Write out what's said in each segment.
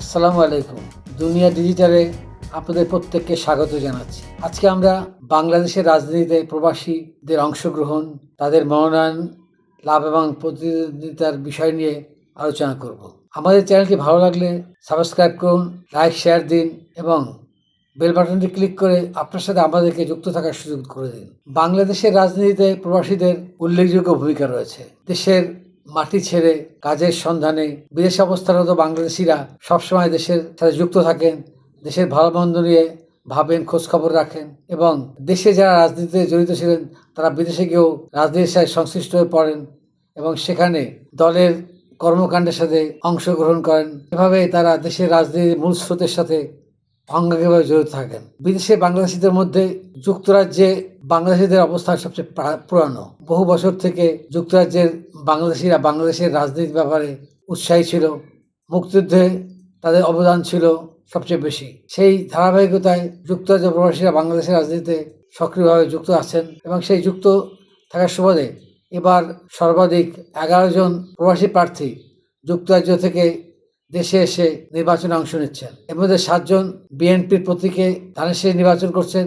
আসসালামু আলাইকুম। দুনিয়া ডিজিটালে আপনাদের প্রত্যেককে স্বাগত জানাচ্ছি। আজকে আমরা বাংলাদেশের রাজনীতিতে প্রবাসীদের অংশগ্রহণ, তাদের মনোনয়ন, লাভ এবং প্রতিদ্বন্দ্বিতার বিষয় নিয়ে আলোচনা করব। আমাদের চ্যানেলটি ভালো লাগলে সাবস্ক্রাইব করুন, লাইক, শেয়ার দিন এবং বেল বাটনটি ক্লিক করে আপনার সাথে আমাদেরকে যুক্ত থাকার সুযোগ করে দিন। বাংলাদেশের রাজনীতিতে প্রবাসীদের উল্লেখযোগ্য ভূমিকা রয়েছে। দেশের মাটি ছেড়ে কাজের সন্ধানে বিদেশে অবস্থানরত বাংলাদেশিরা সবসময় দেশের সাথে যুক্ত থাকেন, দেশের ভালো মন্দ নিয়ে ভাবেন, খোঁজখবর রাখেন এবং দেশে যারা রাজনীতিতে জড়িত ছিলেন, তারা বিদেশে গিয়েও রাজনীতির সাথে সংশ্লিষ্ট হয়ে পড়েন এবং সেখানে দলের কর্মকাণ্ডের সাথে অংশগ্রহণ করেন। এভাবে তারা দেশের রাজনীতির মূল স্রোতের সাথে অঙ্গাঙ্গিভাবে জড়িত থাকেন। বিদেশে বাংলাদেশিদের মধ্যে যুক্তরাজ্যে বাংলাদেশিদের অবস্থান সবচেয়ে পুরানো। বহু বছর থেকে যুক্তরাজ্যের বাংলাদেশিরা বাংলাদেশের রাজনীতির ব্যাপারে উৎসাহী ছিল। মুক্তিযুদ্ধে তাদের অবদান ছিল সবচেয়ে বেশি। সেই ধারাবাহিকতায় যুক্তরাজ্য প্রবাসীরা বাংলাদেশের রাজনীতিতে সক্রিয়ভাবে যুক্ত আছেন এবং সেই যুক্ত থাকার সুবাদে এবার সর্বাধিক এগারো জন প্রবাসী প্রার্থী যুক্তরাজ্য থেকে দেশে এসে নির্বাচনে অংশ নিচ্ছেন। এর মধ্যে সাতজন বিএনপির প্রতীকে ধানেশ্বরী নির্বাচন করছেন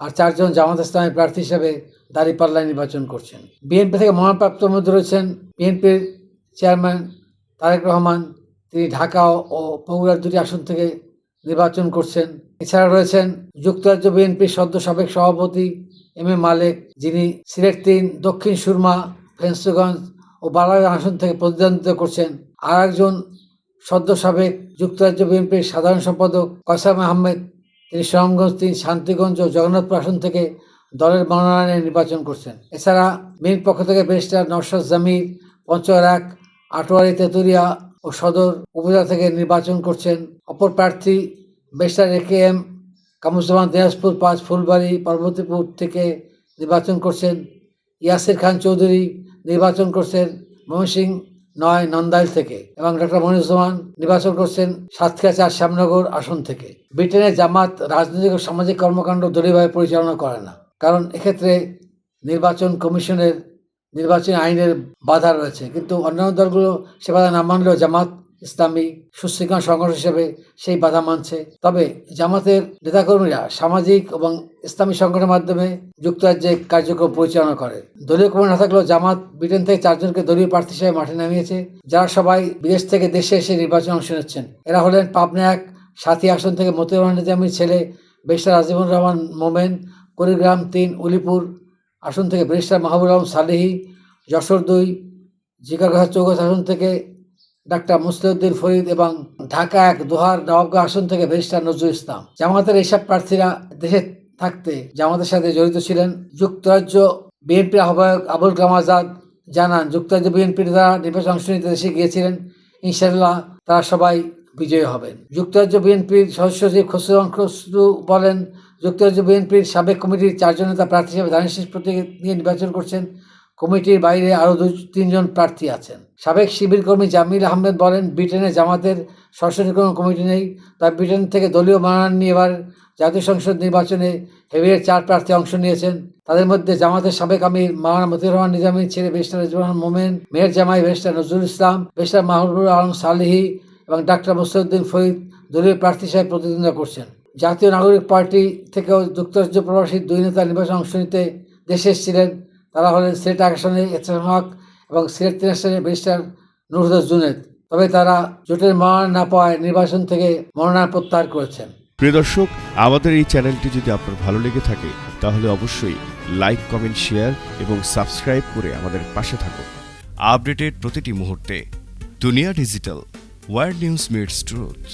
আর চারজন জামাত ইসলামের প্রার্থী হিসেবে দাঁড়িপাল্লায় নির্বাচন করছেন। বিএনপি থেকে মনোনয়নপ্রাপ্তর মধ্যে রয়েছেন বিএনপির চেয়ারম্যান তারেক রহমান। তিনি ঢাকা ও বগুড়ার দুটি আসন থেকে নির্বাচন করছেন। এছাড়া রয়েছেন যুক্তরাজ্য বিএনপির সদ্য সাবেক সভাপতি এম এ মালেক, যিনি সিলেট তিন, দক্ষিণ সুরমা, ফেন্সগঞ্জ ও বালাগঞ্জ আসন থেকে প্রতিদ্বন্দ্বিতা করছেন। আর একজন সদ্য সাবেক যুক্তরাজ্য বিএনপির সাধারণ সম্পাদক কসাম আহমেদ, তিনি সুনামগঞ্জ তিন শান্তিগঞ্জ ও জগন্নাথপুর আসন থেকে দলের মনোনয়নে নির্বাচন করছেন। এছাড়া মির পক্ষ থেকে ব্যারিস্টার নওশাদ জামির পঞ্চগড় এক আটোয়ারি তেতুরিয়া ও সদর উপজেলা থেকে নির্বাচন করছেন। অপর প্রার্থী barrister A K M Kamuzzaman Dinajpur পাঁচ ফুলবাড়ি পার্বতীপুর থেকে নির্বাচন করছেন। ইয়াসির খান চৌধুরী নির্বাচন করছেন। ময়মনসিংহ নয় নন্দাইল থেকে এবং ডক্টর মনিরুজ্জামান নির্বাচন করছেন সাতক্ষীরা চার শ্যামনগর আসন থেকে। ব্রিটেনের জামাত রাজনৈতিক ও সামাজিক কর্মকাণ্ড দলীয়ভাবে পরিচালনা করে না। কারণ এক্ষেত্রে নির্বাচন কমিশনের নির্বাচনী আইনের বাধা রয়েছে। কিন্তু অন্যান্য দলগুলো সে বাধা না মানলেও জামাত ইসলামী সুশৃঙ্খল সংগঠন হিসেবে সেই বাধা মানছে। তবে জামাতের নেতাকর্মীরা সামাজিক এবং ইসলামী সংগঠনের মাধ্যমে যুক্তরাজ্যে কার্যক্রম পরিচালনা করে। দলীয় কর্মী না থাকলেও জামাত ব্রিটেন থেকে চারজনকে দলীয় প্রার্থী হিসেবে মাঠে নামিয়েছে, যারা সবাই বিদেশ থেকে দেশে এসে নির্বাচনে অংশ নিচ্ছেন। এরা হলেন পাবনা এক সাথী আসন থেকে মতিউর রহমান নিজামীর ছেলে বেশার আজিমুর রহমান মোমেন, কুড়িগ্রাম তিন উলিপুর আসন থেকে ব্যারিস্টার মাহবুব আলম সালেহি, যশোর দুই জিকাগাহ চৌগাছ আসন থেকে ডাক্তার মুস্তাউদ্দিন ফরিদ এবং ঢাকা এক দোহার নবাবগঞ্জ আসন থেকে ব্যারিস্টার নজরুল ইসলাম। জামাতের এইসব প্রার্থীরা দেশে থাকতে জামাতের সাথে জড়িত ছিলেন। যুক্তরাজ্য বিএনপির আহ্বায়ক আবুল কালাম আজাদ জানান, যুক্তরাজ্য বিএনপির দ্বারা নির্বাচন অংশ নিতে দেশে গিয়েছিলেন। ইনশাল্লাহ তারা সবাই বিজয়ী হবেন। যুক্তরাজ্য বিএনপির সদস্য সচিব খসরু খসরু বলেন, যুক্তরাজ্য বিএনপির সাবেক কমিটির চারজন নেতা প্রার্থী হিসেবে ধানের শেষ প্রতীক নিয়ে নির্বাচন করছেন। কমিটির বাইরে আরও দু তিনজন প্রার্থী আছেন। সাবেক শিবির কর্মী জামিল আহমেদ বলেন, ব্রিটেনে জামাতের সরাসরি কোনো কমিটি নেই। তাই ব্রিটেন থেকে দলীয় মনোনয়ন নিয়ে এবার জাতীয় সংসদ নির্বাচনে হেভিয়ার চার প্রার্থী অংশ নিয়েছেন। তাদের মধ্যে জামাতের সাবেক আমির মাওলানা মতিউর রহমান নিজামীর ছেলে বেস্টার রেজওয়ান মোমেন, মেয়ের জামাই বেস্টার নজরুল ইসলাম বেস্টার মাহবুবুর আলম সালিহি এবং ডাক্তার মুস্তাউদ্দিন ফরিদ দলীয় প্রার্থী হিসেবে প্রতিদ্বন্দ্বিতা করছেন। জাতীয় নাগরিক পার্টি থেকেও যুক্তরাজ্য প্রবাসী দুই নেতা নির্বাচনে অংশ নিতে দেশে এসেছিলেন। তারা হলেন সিলেট আসনে এসএম হক এবং সিলেট তিন ব্যারিস্টার নুরুদাস জুনেদ। তবে তারা জোটের মনোনয়ন না পাওয়ায় নির্বাচন থেকে মনোনয়ন প্রত্যাহার করেছেন। প্রিয় দর্শক, আমাদের এই চ্যানেলটি যদি আপনার ভালো লেগে থাকে, তাহলে অবশ্যই লাইক, কমেন্ট, শেয়ার এবং সাবস্ক্রাইব করে আমাদের পাশে থাকুন। আপডেটেড প্রতিটি মুহূর্তে Duniya digital, world news meets truth